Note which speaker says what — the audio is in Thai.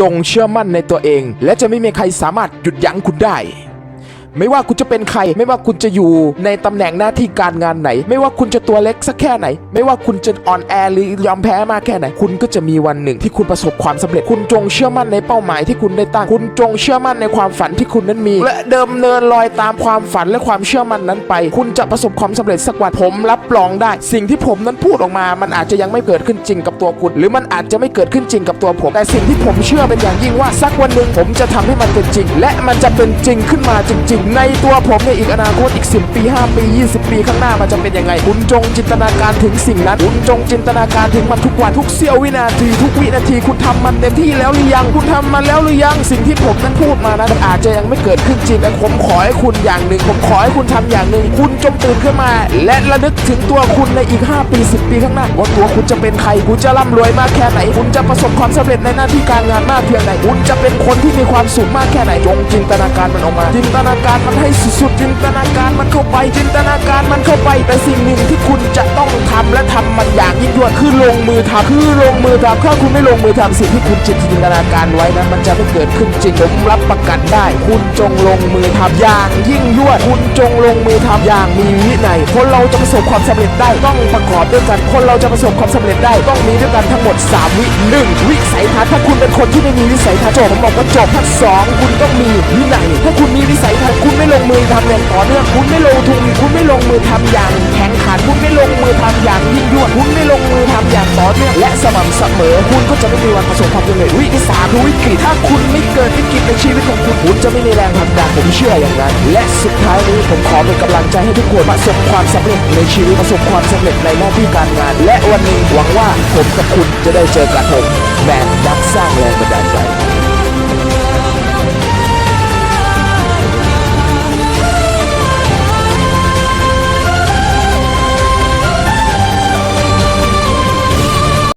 Speaker 1: จงเชื่อมั่นในตัวเอง และจะไม่มีใครสามารถหยุดยั้งคุณได้ ไม่ว่าคุณจะเป็นใคร ไม่ว่าคุณจะอยู่ในตำแหน่งหน้าที่การงานไหน ไม่ว่าคุณจะตัวเล็กสักแค่ไหน ไม่ว่าคุณจะอ่อนแอหรือยอมแพ้มากแค่ไหน คุณก็จะมีวันหนึ่งที่คุณประสบความสำเร็จ คุณจงเชื่อมั่นในเป้าหมายที่คุณได้ตั้ง คุณจงเชื่อมั่นในความฝันที่คุณนั้นมี และเดิมเนินลอยตามความฝันและความเชื่อมั่นนั้นไป คุณจะประสบความสำเร็จสักวันผมรับรองได้ สิ่งที่ผมนั้นพูดออกมา มันอาจจะยังไม่เกิดขึ้นจริงกับตัวคุณ หรือมันอาจจะไม่เกิดขึ้นจริงกับตัวผม แต่สิ่งที่ผมเชื่อเป็นอย่างยิ่งว่าสักวันหนึ่งผมจะทำให้มันเป็นจริง และมันจะเป็นจริงขึ้นมาจริงในตัวผมในอีกอนาคตอีก 10 ปี 5 ปี 20 ปีข้างหน้ามันจะเป็นยังไง คุณจงจินตนาการถึงสิ่งนั้น คุณจงจินตนาการถึงมันทุกวันทุกเสี้ยววินาที ทุกวินาทีคุณทำมันเต็มที่แล้วหรือยัง คุณทำมันแล้วหรือยัง สิ่งที่ผมนั้นพูดมานั้นอาจจะยังไม่เกิดขึ้นจริงแต่ผมขอให้คุณอย่างหนึ่ง ผมขอให้คุณทำอย่างหนึ่ง คุณจงตื่นขึ้นมา และระลึกถึงตัวคุณในอีก 5 ปี 10 ปีข้างหน้าว่าตัวคุณจะเป็นใคร คุณจะร่ำรวยมากแค่ไหน คุณจะประสบความสำเร็จในหน้าที่การงานมากเพียงไหน คุณจะเป็นคนที่มีความสุขมากแค่ไหน จงจินตนาการมันออกมา จินตนาการมันให้สุดๆจินตนาการมันเข้าไปจินตนาการมันเข้าไปแต่สิ่งหนึ่งที่คุณจะต้องทำและทำมันอย่าง ยิ่งยวดคือลงมือทำคือลงมือทำถ้าคุณไม่ลงมือทำสิ่งที่คุณจินตนาการไว้นั้นมันจะไม่เกิดขึ้นจริงผมรับประกันได้ คุณจงลงมือทำอย่าง ยิ่งยวดคุณจงลงมือทำอย่างมีวินัยคนเราจะประสบความสำเร็จได้ต้องประกอบด้วยกันคนเราจะประสบความสำเร็จได้ต้องมีด้วยกันทั้งหมด 3 วิหนึ่งวิสัยทัศน์ถ้าคุณเป็นคนที่ไม่มีวิสัยทัศน์จบผมบอกว่าจบทั้งสองคุณต้องมีวินัยถ้าคุณมีวิสัยทัศน์คุณไม่ลงมือทำอย่างต่อเนื่องคุณไม่ลงทุนคุณไม่ลงมือทำอย่างแข็งขันคุณไม่ลงมือทำอย่างยิ่งยวดคุณไม่ลงมือทำอย่างต่อเนื่องและสม่ำเสมอ คุณก็จะไม่มีวันประสบความสำเร็จวิที่สามคือวิกฤตถ้าคุณไม่เกิดวิกฤตในชีวิตของคุณคุณจะไม่มีแรงผลักดันผมเชื่ออย่างนั้น และสุดท้ายนี้ผมขอเป็นกำลังใจให้ทุกคนประสบความสำเร็จในชีวิตประสบความสำเร็จในหน้าที่การงาน และวันหนึ่งหวังว่าผมกับคุณจะได้เจอกันผมแมนนักสร้างแรงบันดาลใจ